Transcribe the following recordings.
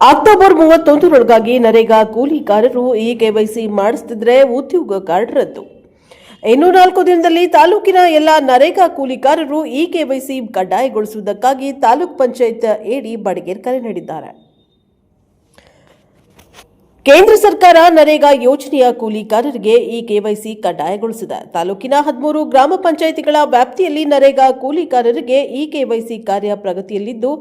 October ಮೂವತ್ತೊಂದರೊಳಗಾಗಿ NREGA ಕೂಲಿಕಾರರು e KYC ಮಾಡಿಸ್ತಿದ್ರೆ ಉದ್ಯೋಗ card ರದ್ದು ಇನ್ನು ನಾಲ್ಕು ದಿನದಲ್ಲಿ ತಾಲೂಕಿನ ಎಲ್ಲ ನರೇಗಾ ಕೂಲಿಕಾರರು ಇ ಕೆವೈಸಿ ಕಡ್ಡಾಯಗೊಳಿಸುವುದಕ್ಕಾಗಿ ತಾಲೂಕ್ ಪಂಚಾಯತ್ ಎಡಿ ಬಡಗೇರ್ ಕರೆ ನೀಡಿದ್ದಾರೆ. ಕೇಂದ್ರ ಸರ್ಕಾರ ನರೇಗಾ ಯೋಜನೆಯ ಕೂಲಿಕಾರರಿಗೆ ಈ ಕೆವೈಸಿ ಕಡ್ಡಾಯಗೊಳಿಸಿದೆ. ತಾಲೂಕಿನ ಹದಿಮೂರು ಗ್ರಾಮ ಪಂಚಾಯಿತಿಗಳ ವ್ಯಾಪ್ತಿಯಲ್ಲಿ ನರೇಗಾ ಕೂಲಿಕಾರರಿಗೆ ಈ ಕೆವೈಸಿ ಕಾರ್ಯ ಪ್ರಗತಿಯಲ್ಲಿದ್ದು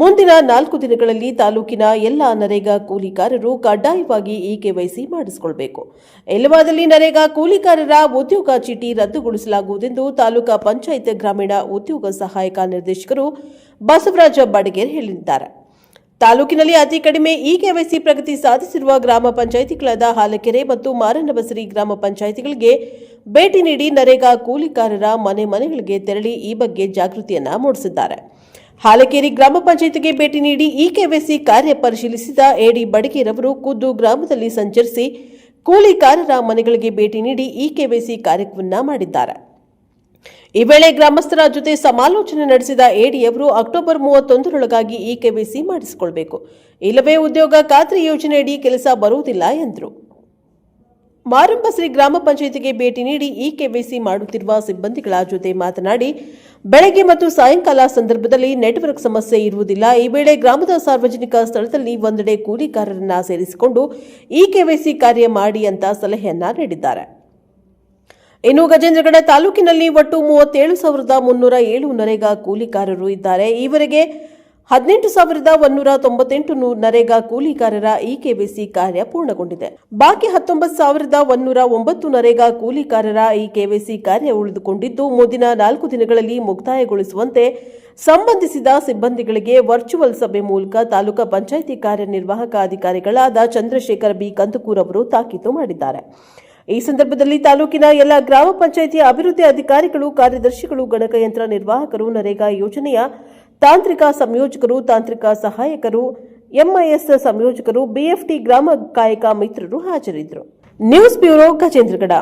ಮುಂದಿನ ನಾಲ್ಕು ದಿನಗಳಲ್ಲಿ ತಾಲೂಕಿನ ಎಲ್ಲ ನರೇಗಾ ಕೂಲಿಕಾರರು ಕಡ್ಡಾಯವಾಗಿ ಈ ಕೆವೈಸಿ ಮಾಡಿಸಿಕೊಳ್ಳಬೇಕು ಇಲ್ಲವಾದಲ್ಲಿ ನರೇಗಾ ಕೂಲಿಕಾರರ ಉದ್ಯೋಗ ಚೀಟಿ ರದ್ದುಗೊಳಿಸಲಾಗುವುದೆಂದು ತಾಲೂಕಾ ಪಂಚಾಯತ್ ಗ್ರಾಮೀಣ ಉದ್ಯೋಗ ಸಹಾಯಕ ನಿರ್ದೇಶಕರು ಬಸವರಾಜ ಬಡಗೇರ್ ಹೇಳಿದ್ದಾರೆ. ತಾಲೂಕಿನಲ್ಲಿ ಅತಿ ಕಡಿಮೆ ಇ ಕೆವೈಸಿ ಪ್ರಗತಿ ಸಾಧಿಸಿರುವ ಗ್ರಾಮ ಪಂಚಾಯಿತಿಗಳಾದ ಹಾಲಕೆರೆ ಮತ್ತು ಮಾರನಬಸರಿ ಗ್ರಾಮ ಪಂಚಾಯಿತಿಗಳಿಗೆ ಭೇಟಿ ನೀಡಿ ನರೇಗಾ ಕೂಲಿಕಾರರ ಮನೆ ಮನೆಗಳಿಗೆ ತೆರಳಿ ಈ ಬಗ್ಗೆ ಜಾಗೃತಿಯನ್ನ ಮೂಡಿಸಿದ್ದಾರೆ. ಹಾಲಕೇರಿ ಗ್ರಾಮ ಪಂಚಾಯಿತಿಗೆ ಭೇಟಿ ನೀಡಿ ಇ ಕೆವೈಸಿ ಕಾರ್ಯ ಪರಿಶೀಲಿಸಿದ ಎಡಿ ಬಡಗೇರವರು ಖುದ್ದು ಗ್ರಾಮದಲ್ಲಿ ಸಂಚರಿಸಿ ಕೂಲಿಕಾರರ ಮನೆಗಳಿಗೆ ಭೇಟಿ ನೀಡಿ ಇ ಕೆವೈಸಿ ಕಾರ್ಯಕ್ರಮ ಮಾಡಿದ್ದಾರೆ. ಈ ವೇಳೆ ಗ್ರಾಮಸ್ಥರ ಜೊತೆ ಸಮಾಲೋಚನೆ ನಡೆಸಿದ ಎಡಿಯವರು ಅಕ್ಟೋಬರ್ ಮೂವತ್ತೊಂದರೊಳಗಾಗಿ ಈ ಕೆವೈಸಿ ಮಾಡಿಸಿಕೊಳ್ಬೇಕು. ಇಲ್ಲವೇ ಉದ್ಯೋಗ ಖಾತ್ರಿ ಯೋಜನೆಯಡಿ ಕೆಲಸ ಬರುವುದಿಲ್ಲ ಎಂದರು. ಮಾರಂಬಶ್ರೀ ಗ್ರಾಮ ಪಂಚಾಯಿತಿಗೆ ಭೇಟಿ ನೀಡಿ ಇ ಕೆವೈಸಿ ಮಾಡುತ್ತಿರುವ ಸಿಬ್ಬಂದಿಗಳ ಜೊತೆ ಮಾತನಾಡಿ, ಬೆಳಗ್ಗೆ ಮತ್ತು ಸಾಯಂಕಾಲ ಸಂದರ್ಭದಲ್ಲಿ ನೆಟ್ವರ್ಕ್ ಸಮಸ್ಯೆ ಇರುವುದಿಲ್ಲ. ಈ ವೇಳೆ ಗ್ರಾಮದ ಸಾರ್ವಜನಿಕ ಸ್ಥಳದಲ್ಲಿ ಒಂದೆಡೆ ಕೂಲಿಕಾರರನ್ನ ಸೇರಿಸಿಕೊಂಡು ಇ ಕೆವೈಸಿ ಕಾರ್ಯ ಮಾಡಿ ಅಂತ ಸಲಹೆಯನ್ನ ನೀಡಿದ್ದಾರೆ. ಇನ್ನು ಗಜೇಂದ್ರಗಡ ತಾಲೂಕಿನಲ್ಲಿ ಒಟ್ಟು ಮೂವತ್ತೇಳು ಸಾವಿರದ ಮುನ್ನೂರ ಏಳು ನರೇಗಾ ಕೂಲಿಕಾರರು ಇದ್ದಾರೆ. ಈವರೆಗೆ ಹದಿನೆಂಟು ಸಾವಿರದ ಒನ್ನೂರ ತೊಂಬತ್ತೆಂಟು ನರೇಗಾ ಕೂಲಿಕಾರರ ಇ ಕೆವಿಸಿ ಕಾರ್ಯ ಪೂರ್ಣಗೊಂಡಿದೆ. ಬಾಕಿ ಹತ್ತೊಂಬತ್ತು ಸಾವಿರದ ಒನ್ನೂರ ಒಂಬತ್ತು ನರೇಗಾ ಕೂಲಿಕಾರರ ಇ ಕೆವಿಸಿ ಕಾರ್ಯ ಉಳಿದುಕೊಂಡಿದ್ದು, ಮುಂದಿನ ನಾಲ್ಕು ದಿನಗಳಲ್ಲಿ ಮುಕ್ತಾಯಗೊಳಿಸುವಂತೆ ಸಂಬಂಧಿಸಿದ ಸಿಬ್ಬಂದಿಗಳಿಗೆ ವರ್ಚುವಲ್ ಸಭೆ ಮೂಲಕ ತಾಲೂಕಾ ಪಂಚಾಯಿತಿ ಕಾರ್ಯನಿರ್ವಾಹಕ ಅಧಿಕಾರಿಗಳಾದ ಚಂದ್ರಶೇಖರ್ ಬಿ. ಕಂದಕೂರ್ ಅವರು ತಾಕೀತು ಮಾಡಿದ್ದಾರೆ. ಈ ಸಂದರ್ಭದಲ್ಲಿ ತಾಲೂಕಿನ ಎಲ್ಲ ಗ್ರಾಮ ಪಂಚಾಯಿತಿಯ ಅಭಿವೃದ್ಧಿ ಅಧಿಕಾರಿಗಳು, ಕಾರ್ಯದರ್ಶಿಗಳು ಗಣಕಯಂತ್ರ ನಿರ್ವಾಹಕರು, ನರೇಗಾ ಯೋಜನೆಯ ತಾಂತ್ರಿಕ ಸಂಯೋಜಕರು ತಾಂತ್ರಿಕ ಸಹಾಯಕರು ಎಂಐಎಸ್ ಸಂಯೋಜಕರು ಬಿಎಫ್ಟಿ ಗ್ರಾಮ ಕಾಯಕ ಮಿತ್ರರು ಹಾಜರಿದ್ದರು. News bureau Gajendragad.